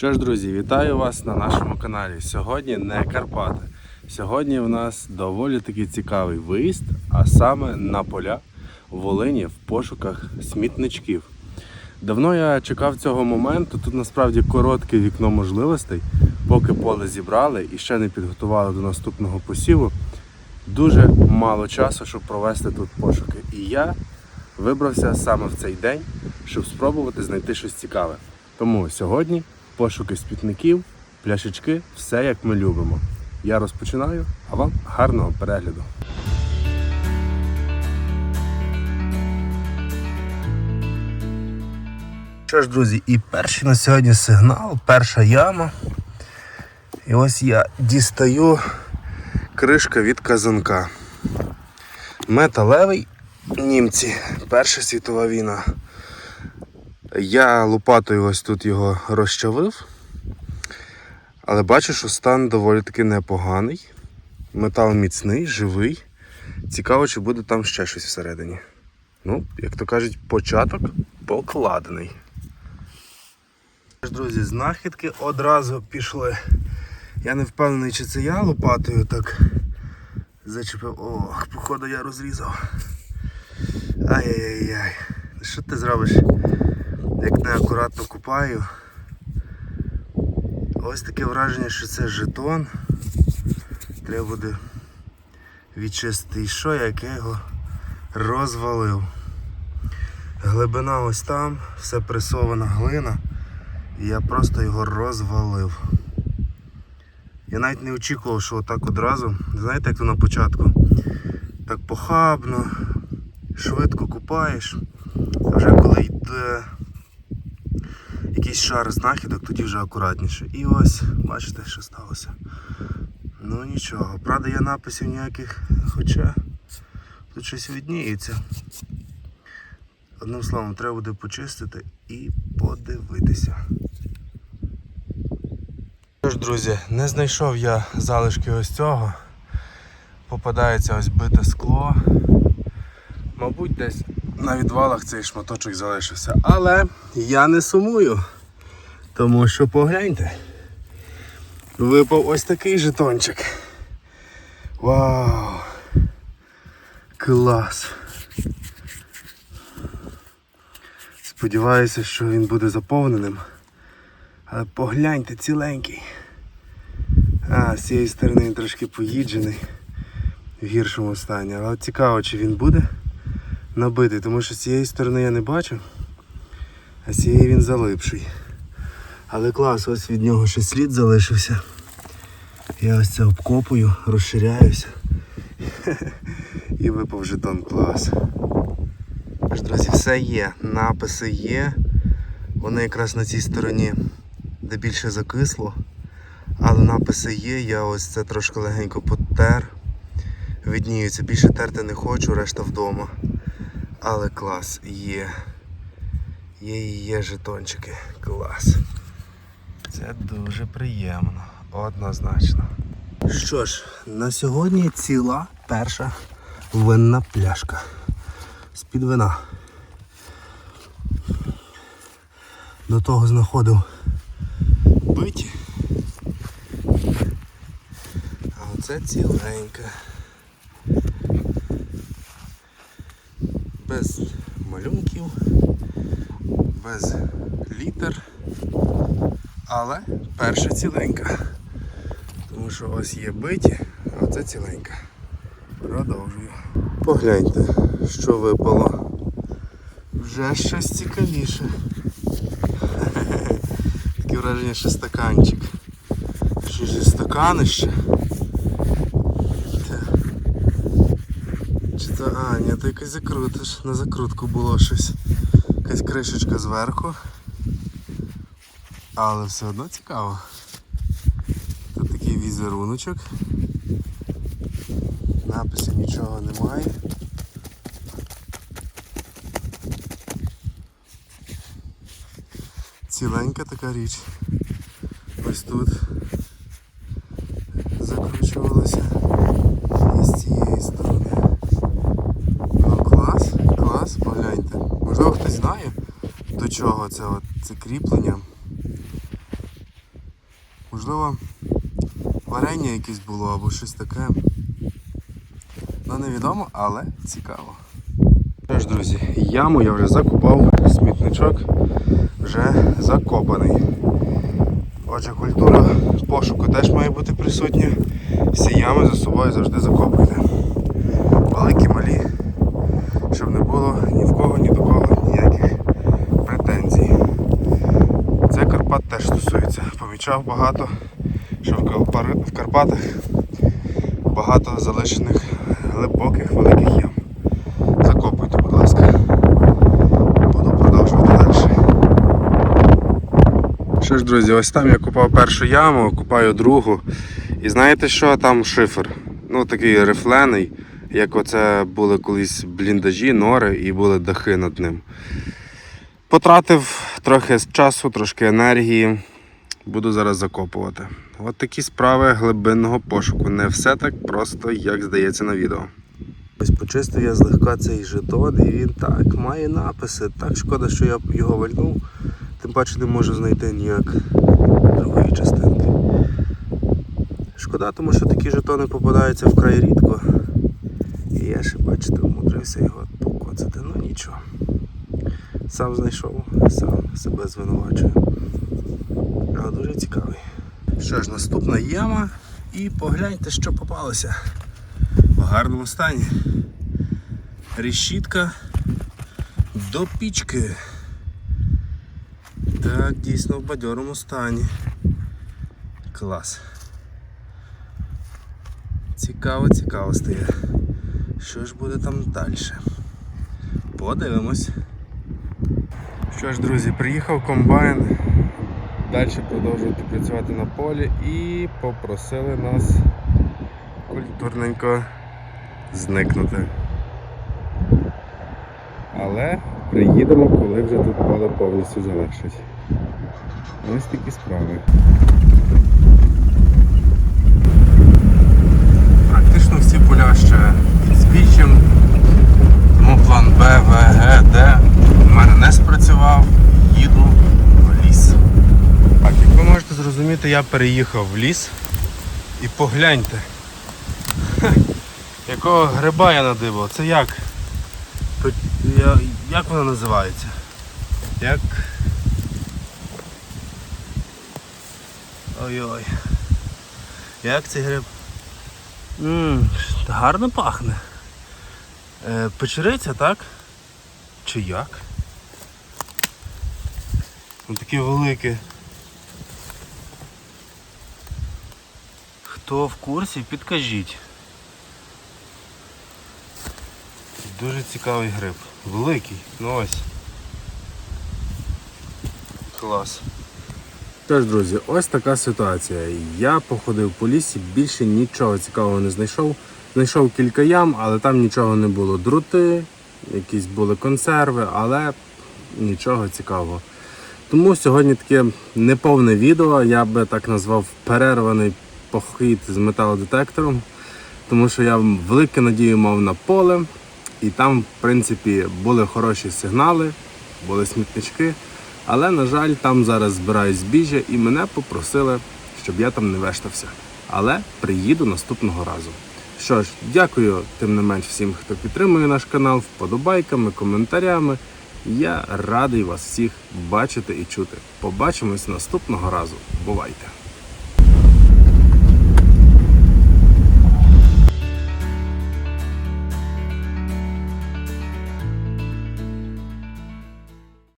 Що ж, друзі, вітаю вас на нашому каналі. Сьогодні не Карпати. Сьогодні в нас доволі таки цікавий виїзд, а саме на поля в Волині в пошуках смітничків. Давно я чекав цього моменту. Тут насправді коротке вікно можливостей, поки поле зібрали і ще не підготували до наступного посіву. Дуже мало часу, щоб провести тут пошуки. І я вибрався саме в цей день, щоб спробувати знайти щось цікаве. Тому сьогодні пошуки спітників, пляшечки, все як ми любимо. Я розпочинаю, а вам гарного перегляду. Що ж, друзі, і перший на сьогодні сигнал, перша яма. І ось я дістаю кришка від казанка. Металевий німці, Перша світова війна. Я лопатою ось тут його розчавив, але бачу, що стан доволі таки непоганий. Метал міцний, живий. Цікаво, чи буде там ще щось всередині. Ну, як то кажуть, початок покладений. Друзі, знахідки одразу пішли. Я не впевнений, чи це я лопатою так зачепив. Ох, походу я розрізав. Ай-яй-яй. Що ти зробиш? Як неакуратно купаю. Ось таке враження, що це жетон. Треба буде відчистити. І що, як я його розвалив. Глибина ось там, все пресована глина. І я просто його розвалив. Я навіть не очікував, що отак одразу, знаєте, як то на початку, так похабно, швидко купаєш, а вже коли йде якийсь шар знахідок, тоді вже акуратніше. І ось, бачите, що сталося. Ну нічого, правда я написів ніяких, хоча тут щось відніється. Одним словом, треба буде почистити і подивитися. Що ж, друзі, не знайшов я залишки ось цього. Попадається ось бите скло. Мабуть, десь на відвалах цей шматочок залишився. Але я не сумую. Тому що погляньте. Випав ось такий жетончик. Вау! Клас! Сподіваюся, що він буде заповненим. Але погляньте, ціленький. А, з цієї сторони він трошки поїджений в гіршому стані. Але цікаво, чи він буде набитий, тому що з цієї сторони я не бачу, а з цієї він залипший. Але клас, ось від нього ще слід залишився. Я ось це обкопую, розширяюся. І випав жетон клас. Тож, друзі, все є, написи є. Вони якраз на цій стороні, де більше закисло. Але написи є, я ось це трошки легенько потер. Видніються, більше терти не хочу, решта вдома. Але клас є. Є і є жетончики. Клас. Це дуже приємно, однозначно. Що ж, на сьогодні ціла перша винна пляшка. З-під вина. До того знаходив биті. А оце ціленька. Без малюнків, без літер. Але перша ціленька. Тому що ось є биті, а оце ціленька. Продовжую. Погляньте, що випало. Вже щось цікавіше. Таке враження, що стаканчик. Що ж стаканище? Та. Чи то... А, ні, то якось закрутиш. На закрутку було щось. Якась кришечка зверху. Але все одно цікаво. Тут такий візеруночок. Написів нічого немає. Ціленька така річ. Ось тут закручувалося і з цієї сторони. Ну клас, клас, погляньте. Можливо хтось знає до чого це от це кріплення. Можливо, варення якесь було або щось таке. Ну, невідомо, але цікаво. Що ж, друзі, яму я вже закопав, смітничок вже закопаний. Отже, культура пошуку теж має бути присутня. Всі ями за собою завжди закопуйте. Великі, малі, щоб не було ні в кого, ні до кого ніяких претензій. Це Карпат теж стосується. Помічав багато, що в Карпатах багато залишених глибоких великих ям. Закопуйте, будь ласка. Буду продовжувати далі. Що ж, друзі, ось там я купав першу яму, купаю другу. І знаєте що? Там шифер. Ну такий рифлений, як оце були колись бліндажі, нори і були дахи над ним. Потратив трохи часу, трошки енергії. Буду зараз закопувати. От такі справи глибинного пошуку. Не все так просто, як здається на відео. Ось почистив я злегка цей жетон, і він так має написи. Так шкода, що я його вальнув. Тим паче не можу знайти ніяк другої частинки. Шкода, тому що такі жетони попадаються вкрай рідко. І я ще, бачите, умудрився його покоцати. Ну нічого. Сам знайшов, сам себе звинувачую. Але дуже цікавий. Що ж, наступна яма і погляньте, що попалося. В гарному стані. Решітка до пічки. Так, дійсно в бадьорому стані. Клас. Цікаво, цікаво стає. Що ж буде там далі? Подивимось. Що ж, друзі, приїхав комбайн. Далі продовжувати працювати на полі і попросили нас культурненько зникнути. Але приїдемо, коли вже тут поле повністю завершить. Ось такі справи. Практично всі поля ще під тому план Б, В, Г, Д у мене не спрацював, їду в ліс. Так, як ви зрозуміти, я переїхав в ліс і погляньте, Ха, якого гриба я надибав. Це як? Як воно називається? Як. Ой-ой. Як цей гриб? Ммм, гарно пахне. Е, печериця, так? Чи як? Ось таке велике. Хто в курсі, підкажіть. Дуже цікавий гриб. Великий, ну ось. Клас. Тож, друзі, ось така ситуація. Я походив по лісі, більше нічого цікавого не знайшов. Знайшов кілька ям, але там нічого не було. Друти, якісь були консерви, але нічого цікавого. Тому сьогодні таке неповне відео, я би так назвав перерваний похід з металодетектором, тому що я велику надію мав на поле, і там, в принципі, були хороші сигнали, були смітнички. Але, на жаль, там зараз збирають збіжжя і мене попросили, щоб я там не вештався. Але приїду наступного разу. Що ж, дякую тим не менш всім, хто підтримує наш канал, вподобайками, коментарями. Я радий вас всіх бачити і чути. Побачимось наступного разу. Бувайте!